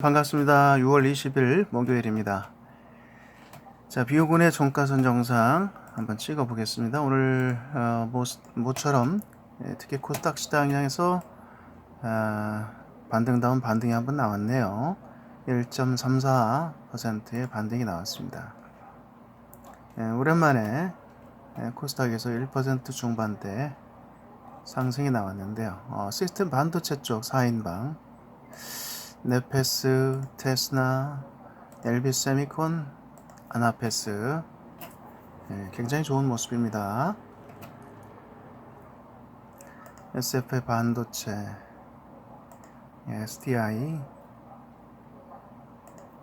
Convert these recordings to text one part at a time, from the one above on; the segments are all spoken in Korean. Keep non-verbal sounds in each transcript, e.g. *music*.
반갑습니다. 6월 20일 목요일입니다. 자, 비오군의 종가선 정상 한번 찍어 보겠습니다. 오늘 어, 모, 모처럼 예, 특히 코스닥 시장 향해서 아, 반등 다운 반등이 한번 나왔네요. 1.34%의 반등이 나왔습니다. 예, 오랜만에 예, 코스닥에서 1% 중반대 상승이 나왔는데요. 어, 시스템 반도체 쪽 4인방 네페스, 테스나, 엘비 세미콘, 아나페스 예, 굉장히 좋은 모습입니다. SF 반도체, 예, STI,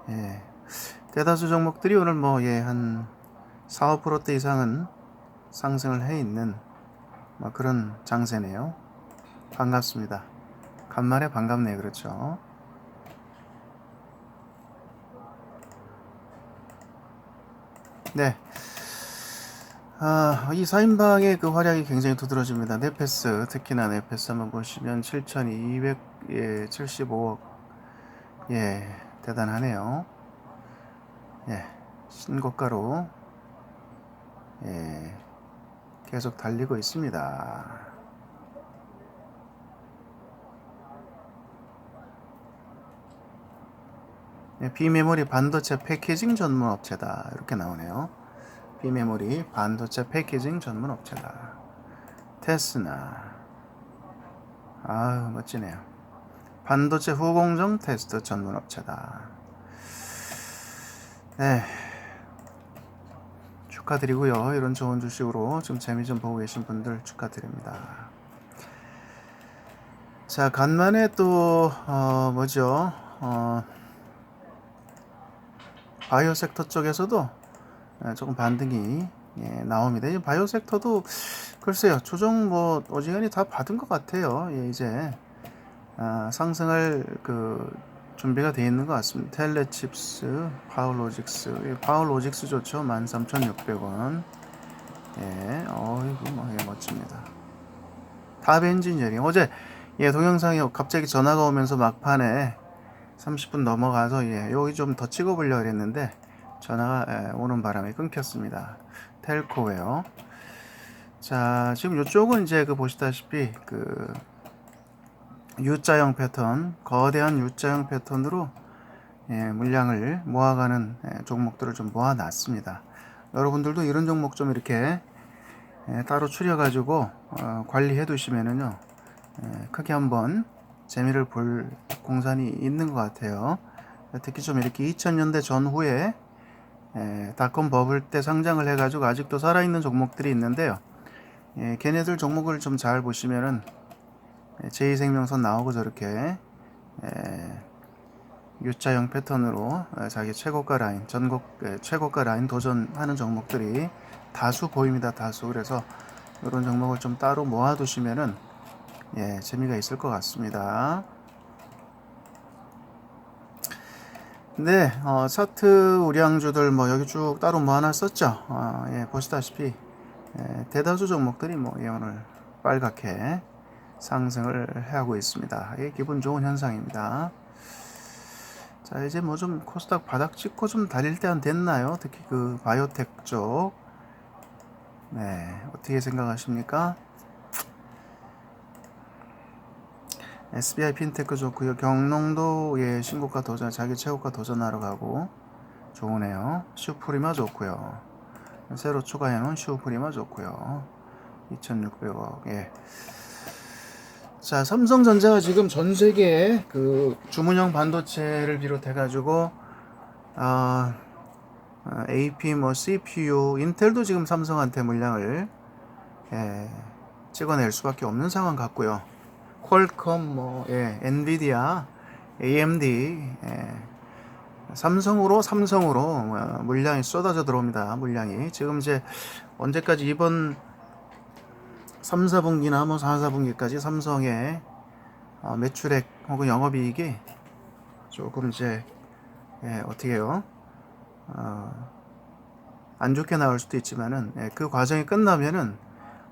예, 대다수 종목들이 오늘 뭐, 예, 한 4, 5%대 이상은 상승을 해 있는 뭐 그런 장세네요. 반갑습니다. 간만에 반갑네요. 그렇죠. 네. 아, 이 4인방의 그 활약이 굉장히 두드러집니다. 네페스, 특히나 네페스 한번 보시면 7,200, 예, 75억. 예, 대단하네요. 예, 신고가로, 예, 계속 달리고 있습니다. 비메모리 반도체 패키징 전문 업체다. 이렇게 나오네요. 비메모리 반도체 패키징 전문 업체다. 테스나. 아유, 멋지네요. 반도체 후공정 테스트 전문 업체다. 네. 축하드리고요. 이런 좋은 주식으로 지금 재미 좀 보고 계신 분들 축하드립니다. 자, 간만에 또, 어, 뭐죠? 어, 바이오 섹터 쪽에서도 예, 조금 반등이 예, 나옵니다. 이 바이오 섹터도 글쎄요 조정 뭐 어지간히 다 받은 것 같아요. 예, 이제 아, 상승할 그 준비가 되어 있는 것 같습니다. 텔레칩스, 파워로직스, 예, 파워로직스 좋죠. 13,600원. 예, 어이구 뭐 예, 멋집니다. 탑 엔지니어링 어제 예 동영상에 갑자기 전화가 오면서 막판에 30분 넘어가서 예, 여기 좀 더 찍어보려고 했는데 전화가 예, 오는 바람에 끊겼습니다. 텔코웨어. 자, 지금 이쪽은 이제 그 보시다시피 그 U자형 패턴, 거대한 U자형 패턴으로 예, 물량을 모아가는 예, 종목들을 좀 모아놨습니다. 여러분들도 이런 종목 좀 이렇게 예, 따로 추려가지고 어, 관리해 두시면은요, 예, 크게 한번 재미를 볼 공산이 있는 것 같아요. 특히 좀 이렇게 2000년대 전후에 에, 닷컴 버블 때 상장을 해가지고 아직도 살아있는 종목들이 있는데요. 예, 걔네들 종목을 좀 잘 보시면은 예, 제2생명선 나오고 저렇게 에, U자형 패턴으로 에, 자기 최고가 라인, 전국 에, 최고가 라인 도전하는 종목들이 다수 보입니다. 다수. 그래서 이런 종목을 좀 따로 모아두시면은 예, 재미가 있을 것 같습니다. 네, 어, 차트 우량주들 뭐 여기 쭉 따로 뭐 하나 썼죠. 어, 예, 보시다시피 예, 대다수 종목들이 뭐 예, 오늘 빨갛게 상승을 하고 있습니다. 예, 기분 좋은 현상입니다. 자, 이제 뭐 좀 코스닥 바닥 찍고 좀 달릴 때한 됐나요? 특히 그 바이오텍 쪽. 네, 어떻게 생각하십니까? SBI 핀테크 좋고요. 경농도의 신고가 도전, 자기 최고가 도전하러 가고 좋으네요. 슈프리마 좋고요. 새로 추가해 놓은 슈프리마 좋고요. 2,600억. 예. 자, 삼성전자가 지금 전 세계 그 주문형 반도체를 비롯해 가지고 아 어, AP 뭐 CPU, 인텔도 지금 삼성한테 물량을 예, 찍어낼 수밖에 없는 상황 같고요. 퀄컴, 뭐, 예, 엔비디아, AMD, 예, 삼성으로 삼성으로 어, 물량이 쏟아져 들어옵니다. 물량이 지금 이제 언제까지 이번 3, 4분기나 뭐 4, 4분기까지 삼성의 어, 매출액 혹은 영업이익이 조금 이제 예, 어떻게 해요? 어, 안 좋게 나올 수도 있지만은 예, 그 과정이 끝나면은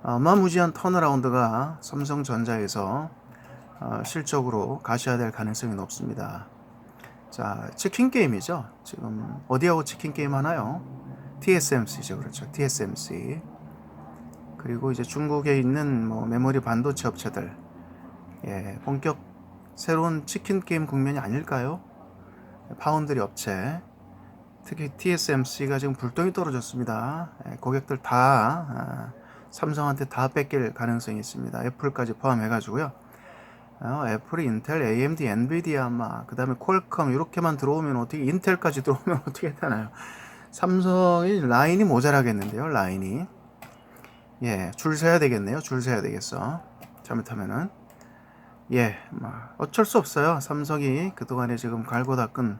어마무지한 턴어라운드가 삼성전자에서 어, 실적으로 가셔야 될 가능성이 높습니다. 자, 치킨 게임이죠. 지금 어디하고 치킨 게임 하나요? TSMC죠. 그렇죠. TSMC. 그리고 이제 중국에 있는 뭐 메모리 반도체 업체들. 예, 본격 새로운 치킨 게임 국면이 아닐까요? 파운드리 업체. 특히 TSMC가 지금 불똥이 떨어졌습니다. 예, 고객들 다 아, 삼성한테 다 뺏길 가능성이 있습니다. 애플까지 포함해가지고요. 어, 애플이 인텔, AMD, 엔비디아, 아마 그 다음에 퀄컴 이렇게만 들어오면 어떻게 인텔까지 *laughs* 들어오면 어떻게 되나요? 삼성이 라인이 모자라겠는데요. 라인이 예, 줄 서야 되겠네요. 줄 서야 되겠어. 잘못하면은 예, 뭐 어쩔 수 없어요. 삼성이 그동안에 지금 갈고 닦은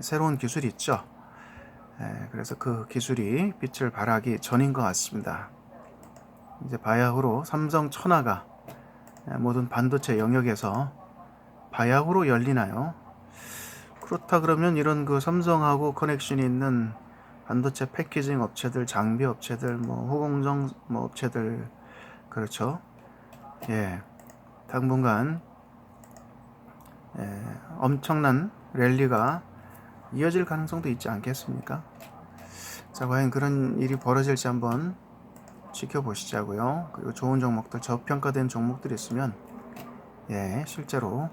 새로운 기술이 있죠. 예, 그래서 그 기술이 빛을 발하기 전인 것 같습니다. 이제 바야흐로 삼성 천하가 예, 모든 반도체 영역에서 바야흐로 열리나요? 그렇다 그러면 이런 그 삼성하고 커넥션이 있는 반도체 패키징 업체들, 장비 업체들, 뭐 후공정 뭐 업체들 그렇죠? 예, 당분간 예, 엄청난 랠리가 이어질 가능성도 있지 않겠습니까? 자, 과연 그런 일이 벌어질지 한번 지켜보시자고요. 그리고 좋은 종목들, 저평가된 종목들이 있으면 예, 실제로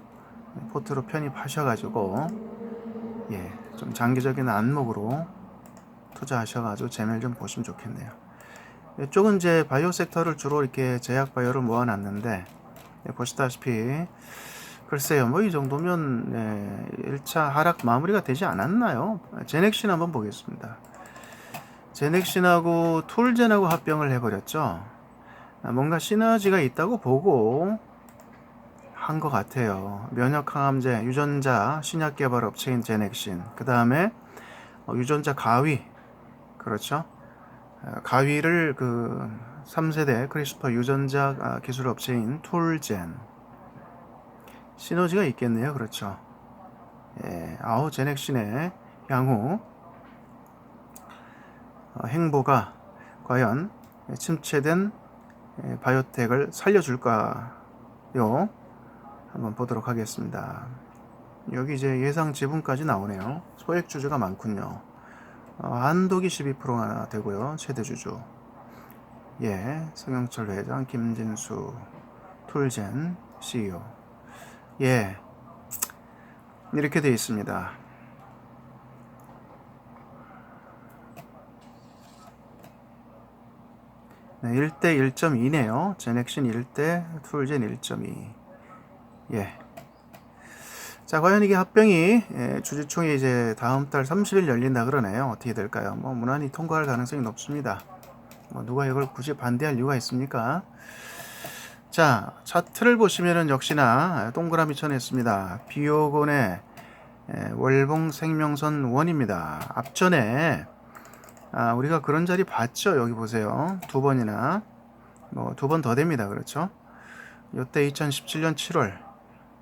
포트로 편입하셔가지고 예, 좀 장기적인 안목으로 투자하셔가지고 재미를 좀 보시면 좋겠네요. 이쪽은 이제 바이오 섹터를 주로 이렇게 제약 바이오를 모아놨는데 예, 보시다시피 글쎄요, 뭐 이 정도면 예, 1차 하락 마무리가 되지 않았나요? 제넥신 한번 보겠습니다. 제넥신하고 툴젠하고 합병을 해버렸죠. 아, 뭔가 시너지가 있다고 보고 한 것 같아요. 면역항암제, 유전자, 신약 개발 업체인 제넥신. 그 다음에 어, 유전자 가위. 그렇죠. 어, 가위를 그 3세대 크리스퍼 유전자 아, 기술 업체인 툴젠. 시너지가 있겠네요. 그렇죠. 예, 아우 제넥신의 어, 행보가 과연 침체된 예, 바이오텍을 살려줄까요? 한번 보도록 하겠습니다. 여기 이제 예상 지분까지 나오네요. 소액 주주가 많군요. 어, 한독이 12%가 되고요. 최대 주주. 예, 성영철 회장, 김진수, 툴젠 CEO. 예, 이렇게 되어 있습니다. 네, 1대 1.2네요. 제넥신 1대 툴젠 1.2. 예. 자, 과연 이게 합병이 예, 주주총회 이제 다음 달 30일 열린다 그러네요. 어떻게 될까요? 뭐 무난히 통과할 가능성이 높습니다. 뭐 누가 이걸 굳이 반대할 이유가 있습니까? 자, 차트를 보시면은 역시나 동그라미 쳐냈습니다. 비오곤의 예, 월봉 생명선 원입니다. 앞전에 아, 우리가 그런 자리 봤죠. 여기 보세요. 두 번이나 뭐 두 번 더 됩니다. 그렇죠? 요때 2017년 7월,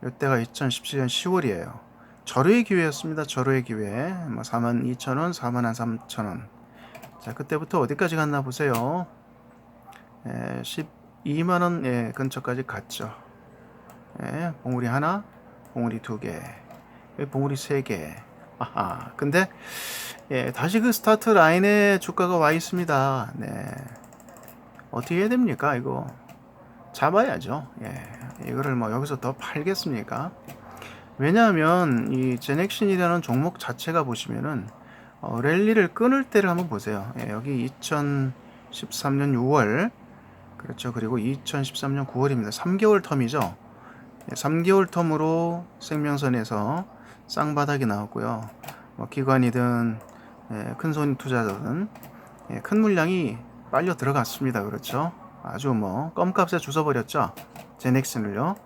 요때가 2017년 10월이에요. 절호의 기회였습니다. 절호의 기회. 뭐 4만 2천 원, 4만 한 3천 원. 자, 그때부터 어디까지 갔나 보세요. 예, 12만 원 예, 근처까지 갔죠. 예, 봉우리 하나, 봉우리 두 개, 봉우리 세 개. 아하. 근데 예, 다시 그 스타트 라인에 주가가 와 있습니다. 네. 어떻게 해야 됩니까? 이거 잡아야죠. 예. 이거를 뭐 여기서 더 팔겠습니까? 왜냐하면 이 제넥신이라는 종목 자체가 보시면은 어, 랠리를 끊을 때를 한번 보세요. 예, 여기 2013년 6월 그렇죠. 그리고 2013년 9월입니다. 3개월 텀이죠. 예, 3개월 텀으로 생명선에서 쌍바닥이 나왔고요. 뭐 기관이든 예, 큰손 투자자든 예, 큰 물량이 빨려 들어갔습니다. 그렇죠? 아주 뭐 껌값에 주워버렸죠. 제넥슨을요.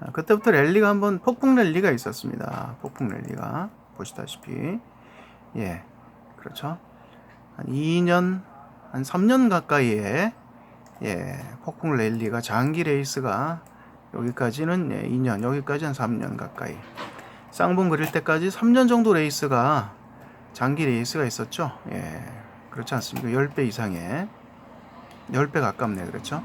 아, 그때부터 랠리가 한번 폭풍 랠리가 있었습니다. 폭풍 랠리가 보시다시피 예 그렇죠. 한 2년 한 3년 가까이에 예 폭풍 랠리가 장기 레이스가 여기까지는 예, 2년 여기까지는 3년 가까이 쌍봉 그릴 때까지 3년 정도 레이스가 장기 레이스가 있었죠. 예, 그렇지 않습니까? 10배 이상의 10배 가깝네 그렇죠?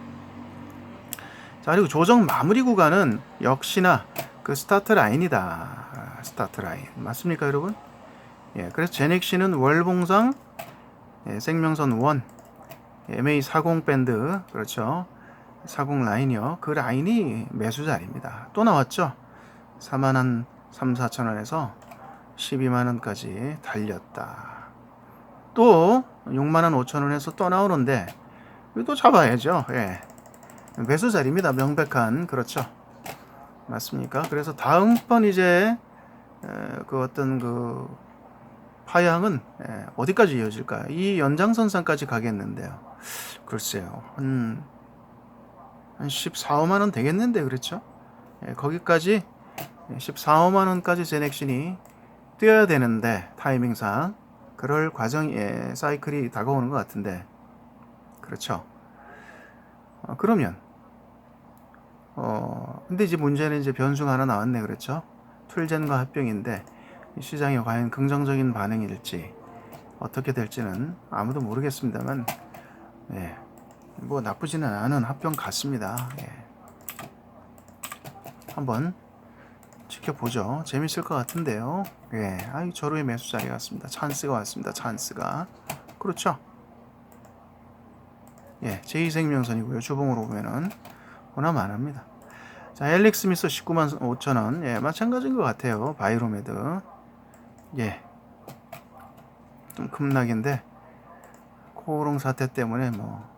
자 그리고 조정 마무리 구간은 역시나 그 스타트 라인이다. 스타트 라인. 맞습니까, 여러분? 예, 그래서 제넥시는 월봉상 예, 생명선 1 MA40 밴드 그렇죠. 40 라인이요. 그 라인이 매수 자리입니다. 또 나왔죠. 4만 한 3, 4천 원에서 12만 원까지 달렸다. 또 6만 원 5천 원에서 또 나오는데 또 잡아야죠. 예. 매수 자리입니다. 명백한 그렇죠. 맞습니까? 그래서 다음번 이제 에, 그 어떤 그 파양은 에, 어디까지 이어질까요? 이 연장선상까지 가겠는데요. 글쎄요. 한, 한 14, 5만 원 되겠는데 그렇죠? 예, 거기까지 14, 5만 원까지 제넥신이 뛰어야 되는데 타이밍상 그럴 과정에 사이클이 다가오는 것 같은데 그렇죠. 어, 그러면 어 근데 이제 문제는 이제 변수가 하나 나왔네 그렇죠. 툴젠과 합병인데 이 시장이 과연 긍정적인 반응일지 어떻게 될지는 아무도 모르겠습니다만 예. 뭐 나쁘지는 않은 합병 같습니다. 예. 한번 지켜보죠. 재밌을 것 같은데요. 예. 아이 저로의 매수 자리 같습니다. 찬스가 왔습니다. 찬스가. 그렇죠. 예. 제2생명선이고요. 주봉으로 보면은 워낙 많합니다. 자, 엘릭 스미스 19만 5천 원. 예, 마찬가지인 것 같아요. 바이로메드. 예. 좀 급락인데 코오롱 사태 때문에 뭐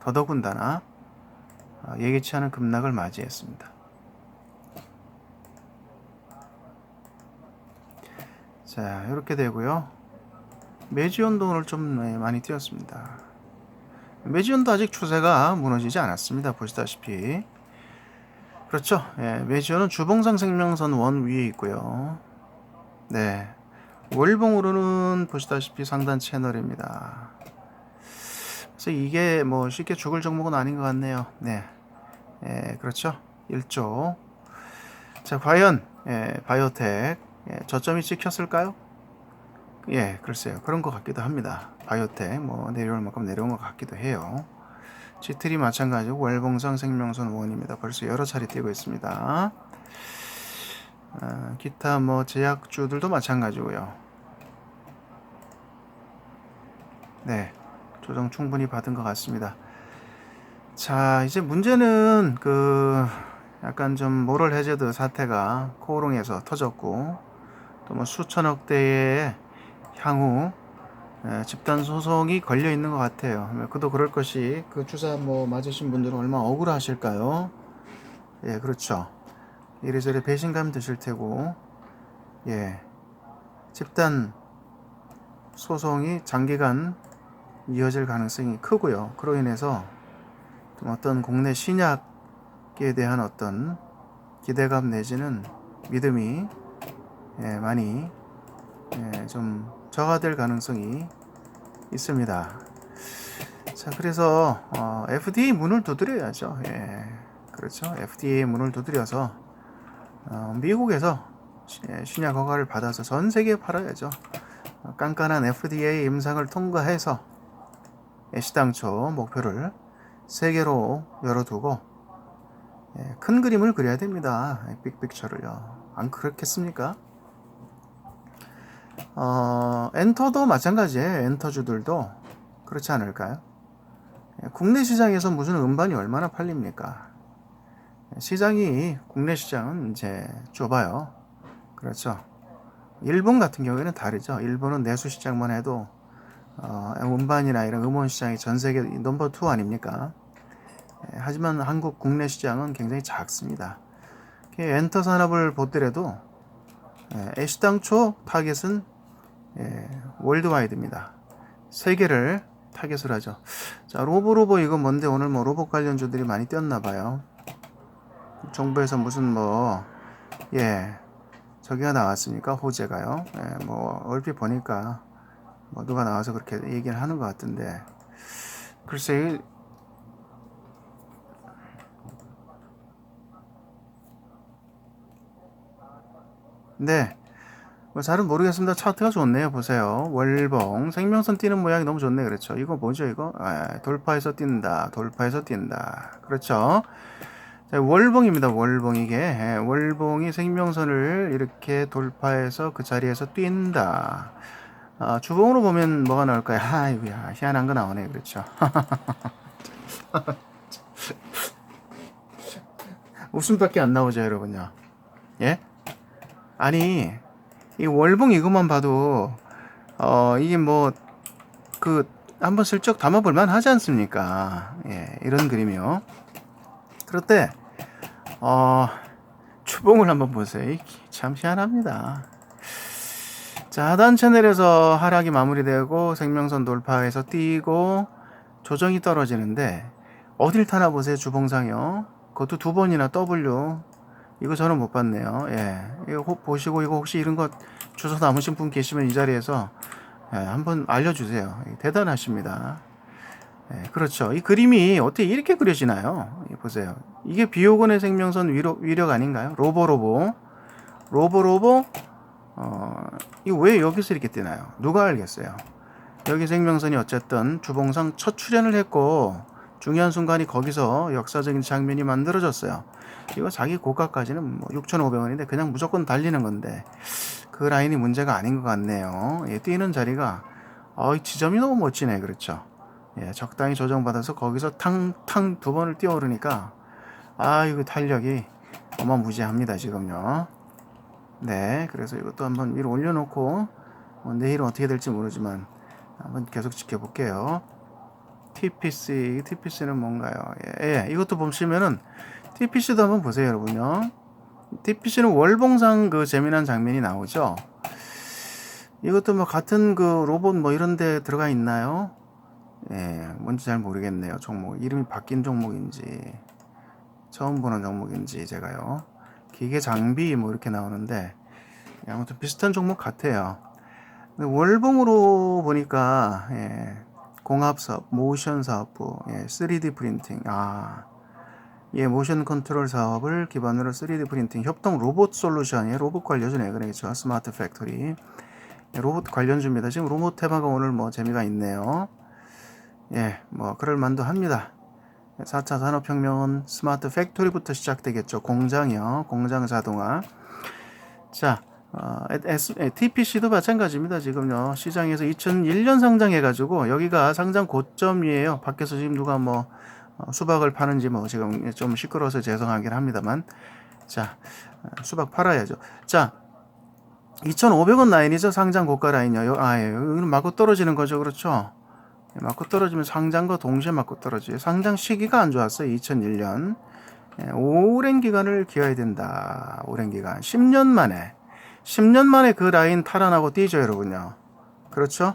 더더군다나 아, 예기치 않은 급락을 맞이했습니다. 자, 이렇게 되고요. 오늘 좀 네, 많이 뛰었습니다. 매지온도 아직 추세가 무너지지 않았습니다. 보시다시피. 그렇죠. 예, 매지온은 주봉상 생명선 원 위에 있고요. 네. 월봉으로는 보시다시피 상단 채널입니다. 그래서 이게 뭐 쉽게 죽을 종목은 아닌 것 같네요. 네. 예, 그렇죠. 1조. 자, 과연, 예, 바이오텍, 예, 저점이 찍혔을까요? 예, 글쎄요. 그런 것 같기도 합니다. 바이오텍, 뭐, 내려올 만큼 내려온 것 같기도 해요. 지틀이 마찬가지고, 월봉상 생명선 원입니다. 벌써 여러 차례 뛰고 있습니다. 아, 기타 뭐 제약주들도 마찬가지고요. 네, 조정 충분히 받은 것 같습니다. 자, 이제 문제는 그 약간 좀 모럴 해저드 사태가 코오롱에서 터졌고 또 뭐 수천억 대의 향후 예, 집단 소송이 걸려 있는 것 같아요. 그도 그럴 것이 그 주사 뭐 맞으신 분들은 얼마나 억울하실까요? 예, 그렇죠. 이래저래 배신감 드실 테고, 예, 집단 소송이 장기간 이어질 가능성이 크고요. 그로 인해서 좀 어떤 국내 신약에 대한 어떤 기대감 내지는 믿음이 예, 많이 예, 좀 저하될 가능성이 있습니다. 자, 그래서 어, FDA 문을 두드려야죠. 예, 그렇죠. FDA 문을 두드려서 어, 미국에서 예, 신약 허가를 받아서 전 세계에 팔아야죠. 어, 깐깐한 FDA 임상을 통과해서 애시당초 목표를 세계로 열어두고 예, 큰 그림을 그려야 됩니다. 빅픽처를요. 안 그렇겠습니까? 어, 엔터도 마찬가지예요. 엔터주들도 그렇지 않을까요? 예, 국내 시장에서 무슨 음반이 얼마나 팔립니까? 시장이 국내 시장은 이제 좁아요. 그렇죠. 일본 같은 경우에는 다르죠. 일본은 내수 시장만 해도 어, 음반이나 이런 음원 시장이 전 세계 넘버 투 아닙니까? 예, 하지만 한국 국내 시장은 굉장히 작습니다. 엔터 산업을 보더라도 예, 애시당초 타겟은 예, 월드와이드입니다. 세계를 타겟을 하죠. 자, 로보로보 이거 뭔데 오늘 뭐 로봇 관련주들이 많이 뛰었나 봐요. 정부에서 무슨 뭐, 예, 저기가 나왔으니까 호재가요. 예, 뭐, 얼핏 보니까 뭐 누가 나와서 그렇게 얘기를 하는 것 같은데, 글쎄, 네. 뭐 잘은 모르겠습니다. 차트가 좋네요. 보세요. 월봉 생명선 뛰는 모양이 너무 좋네. 그렇죠. 이거 뭐죠? 이거 아, 돌파해서 뛴다. 돌파해서 뛴다. 그렇죠. 자, 자, 월봉입니다. 월봉 이게 예, 월봉이 생명선을 이렇게 돌파해서 그 자리에서 뛴다. 아, 주봉으로 보면 뭐가 나올까요? *laughs* 아이고야 희한한 거 나오네 그렇죠. *laughs* 웃음밖에 안 나오죠 여러분요. 예? 아니 이 월봉 이것만 봐도 어 이게 뭐 그 한번 슬쩍 담아볼 만 하지 않습니까? 예, 이런 그림이요. 때 어, 추봉을 한번 보세요. 참 희한합니다. 자, 하단 채널에서 하락이 마무리되고 생명선 돌파해서 뛰고 조정이 떨어지는데 어딜 타나 보세요. 주봉상이요. 그것도 두 번이나 W. 이거 저는 못 봤네요. 예. 이거 혹 보시고 이거 혹시 이런 거 주소 남으신 분 계시면 이 자리에서 예, 한번 알려주세요. 대단하십니다. 예, 그렇죠. 이 그림이 어떻게 이렇게 그려지나요? 이 보세요. 이게 비오건의 생명선 위로, 위력 아닌가요? 로보로보. 로보로보. 어, 이거 왜 여기서 이렇게 뜨나요? 누가 알겠어요? 여기 생명선이 어쨌든 주봉상 첫 출현을 했고 중요한 순간이 거기서 역사적인 장면이 만들어졌어요. 이거 자기 고가까지는 뭐 6,500원인데 그냥 무조건 달리는 건데 그 라인이 문제가 아닌 것 같네요. 예, 뛰는 자리가 어, 이 지점이 너무 멋지네. 그렇죠. 예, 적당히 조정받아서 거기서 탕탕 두 번을 뛰어오르니까 아 이거 탄력이 어마무지합니다 지금요. 네, 그래서 이것도 한번 위로 올려놓고 뭐 내일은 어떻게 될지 모르지만 한번 계속 지켜볼게요. TPC, TPC는 뭔가요? 예, 예, 이것도 보시면은 TPC도 한번 보세요, 여러분요. TPC는 월봉상 그 재미난 장면이 나오죠. 이것도 뭐 같은 그 로봇 뭐 이런 데 들어가 있나요? 예, 뭔지 잘 모르겠네요. 종목. 이름이 바뀐 종목인지, 처음 보는 종목인지 제가요. 기계 장비 뭐 이렇게 나오는데, 예, 아무튼 비슷한 종목 같아요. 월봉으로 보니까, 예, 공합사업, 모션 사업부, 예, 3D 프린팅, 아, 예, 모션 컨트롤 사업을 기반으로 3D 프린팅, 협동 로봇 솔루션이 로봇 관련주네. 그렇죠. 스마트 팩토리. 예, 로봇 관련주입니다. 지금 로봇 테마가 오늘 뭐 재미가 있네요. 예, 뭐 그럴 만도 합니다. 4차 산업혁명은 스마트 팩토리부터 시작되겠죠. 공장이요. 공장 자동화. 자, 어, S, TPC도 마찬가지입니다. 지금요. 시장에서 2001년 상장해가지고 여기가 상장 고점이에요. 밖에서 지금 누가 뭐 어, 수박을 파는지 뭐 지금 좀 시끄러워서 죄송하긴 합니다만 자 어, 수박 팔아야죠. 자 2,500원 라인이죠 상장 고가 라인이요. 아 예, 여기는 맞고 떨어지는 거죠, 그렇죠? 예, 맞고 떨어지면 상장과 동시에 맞고 떨어져요. 상장 시기가 안 좋았어요. 2001년 예, 오랜 기간을 기어야 된다. 오랜 기간 10년 만에 10년 만에 그 라인 탈환하고 뛰죠, 여러분요. 그렇죠?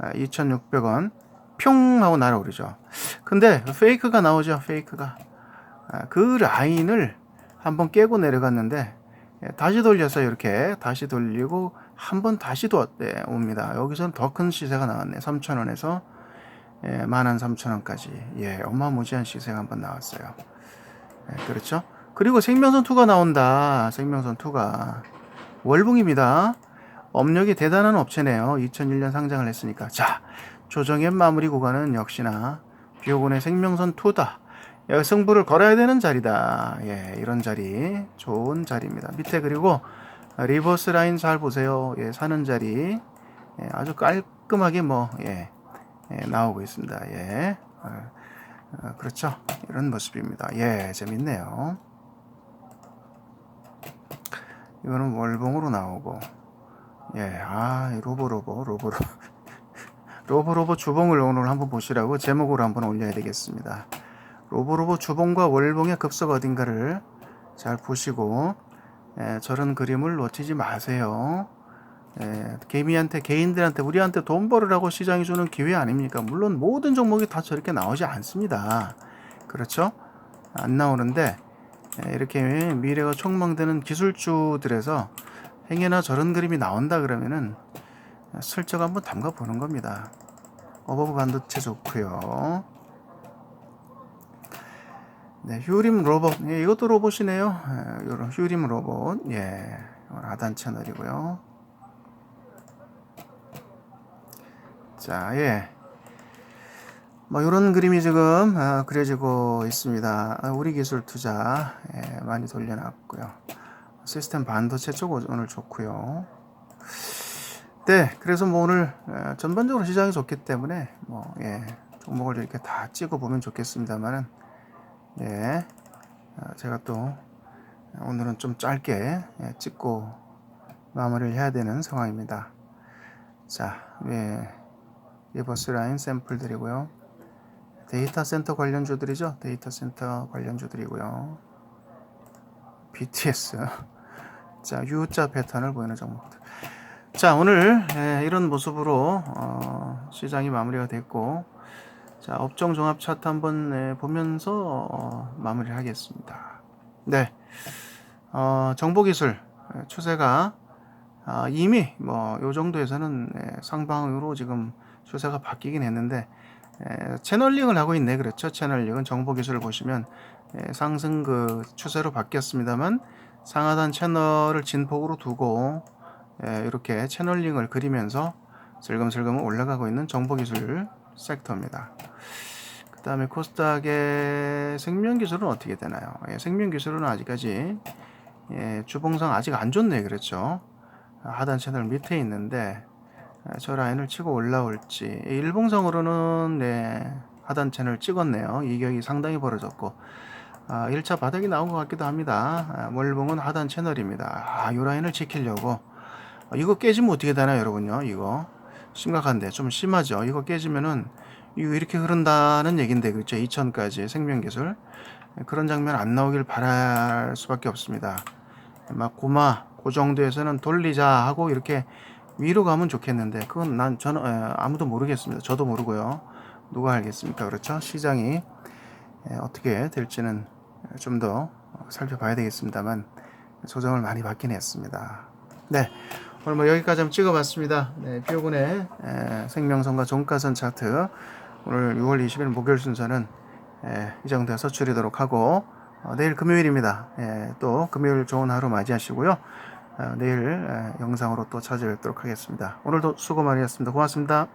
2,600원. 평 하고 날아오르죠. 근데 페이크가 나오죠. 페이크가. 아, 그 라인을 한번 깨고 내려갔는데 예, 다시 돌려서 이렇게 다시 돌리고 한 번 다시 도 네, 옵니다. 여기서는 더 큰 시세가 나왔네. 3,000원에서 예, 13,000원까지. 예, 어마무지한 시세가 한번 나왔어요. 예, 그렇죠? 그리고 생명선 2가 나온다. 생명선 2가 월봉입니다. 업력이 대단한 업체네요. 2001년 상장을 했으니까. 자, 조정의 마무리 구간은 역시나 비오곤의 생명선 2다. 여기 승부를 걸어야 되는 자리다. 예, 이런 자리 좋은 자리입니다. 밑에 그리고 리버스 라인 잘 보세요. 예, 사는 자리 예, 아주 깔끔하게 뭐 예, 예, 나오고 있습니다. 예, 어, 어, 그렇죠. 이런 모습입니다. 예, 재밌네요. 이거는 월봉으로 나오고 예, 아, 로보로보 로보로 로보로보 주봉을 오늘 한번 보시라고 제목으로 한번 올려야 되겠습니다. 로보로보 주봉과 월봉의 급속 어딘가를 잘 보시고 예, 저런 그림을 놓치지 마세요. 예, 개미한테 개인들한테 우리한테 돈 벌으라고 시장이 주는 기회 아닙니까? 물론 모든 종목이 다 저렇게 나오지 않습니다. 그렇죠? 안 나오는데 예, 이렇게 미래가 촉망되는 기술주들에서 행여나 저런 그림이 나온다 그러면은 슬쩍 한번 담가 보는 겁니다. 어버브 반도체 좋고요. 네, 휴림 로봇. 예, 이것도 로봇이네요. 예, 이런 휴림 로봇. 예, 하단 채널이고요. 자, 예. 뭐 이런 그림이 지금 아, 그려지고 있습니다. 아, 우리 기술 투자 예, 많이 돌려놨고요. 시스템 반도체 쪽 오늘 좋고요. 네, 그래서 뭐 오늘 어, 전반적으로 시장이 좋기 때문에 뭐 예, 종목을 이렇게 다 찍어 보면 좋겠습니다만은 예, 어, 제가 또 오늘은 좀 짧게 예, 찍고 마무리를 해야 되는 상황입니다. 자, 예, 리버스 라인 샘플들이고요. 데이터 센터 관련주들이죠. 데이터 센터 관련주들이고요. BTS. *laughs* 자, U자 패턴을 보이는 종목들. 자, 오늘 예, 이런 모습으로 어, 시장이 마무리가 됐고, 자, 업종 종합 차트 한번 예, 보면서 어, 마무리를 하겠습니다. 네, 어, 정보 기술 예, 추세가 아, 이미 뭐 요 정도에서는 예, 상방으로 지금 추세가 바뀌긴 했는데 예, 채널링을 하고 있네 그렇죠 채널링은 정보 기술을 보시면 예, 상승 그 추세로 바뀌었습니다만 상하단 채널을 진폭으로 두고 예, 이렇게 채널링을 그리면서 슬금슬금 올라가고 있는 정보 기술 섹터입니다. 그 다음에 코스닥의 생명기술은 어떻게 되나요? 예, 생명기술은 아직까지 예, 주봉상 아직 안 좋네 그렇죠. 하단 채널 밑에 있는데 아, 저 라인을 치고 올라올지 일봉상으로는 네, 하단 채널 찍었네요. 이격이 상당히 벌어졌고 아, 1차 바닥이 나온 것 같기도 합니다. 아, 월봉은 하단 채널입니다. 아, 이 라인을 지키려고 아, 이거 깨지면 어떻게 되나요, 여러분요? 이거 심각한데 좀 심하죠. 이거 깨지면은 이거 이렇게 흐른다는 얘긴데 그렇죠? 2천까지 생명기술 그런 장면 안 나오길 바랄 수밖에 없습니다. 막 고마 그 정도에서는 돌리자 하고 이렇게 위로 가면 좋겠는데 그건 난 저는 에, 아무도 모르겠습니다. 저도 모르고요. 누가 알겠습니까? 그렇죠? 시장이 에, 어떻게 될지는 좀 더 살펴봐야 되겠습니다만 조정을 많이 받긴 했습니다. 네. 오늘 뭐 여기까지 한번 찍어봤습니다. 네, 비오군의 에, 생명선과 종가선 차트 오늘 6월 20일 목요일 순서는 에, 이 정도에서 줄이도록 하고 어, 내일 금요일입니다. 예, 또 금요일 좋은 하루 맞이하시고요. 어, 내일 에, 영상으로 또 찾아뵙도록 하겠습니다. 오늘도 수고 많이 했습니다. 고맙습니다.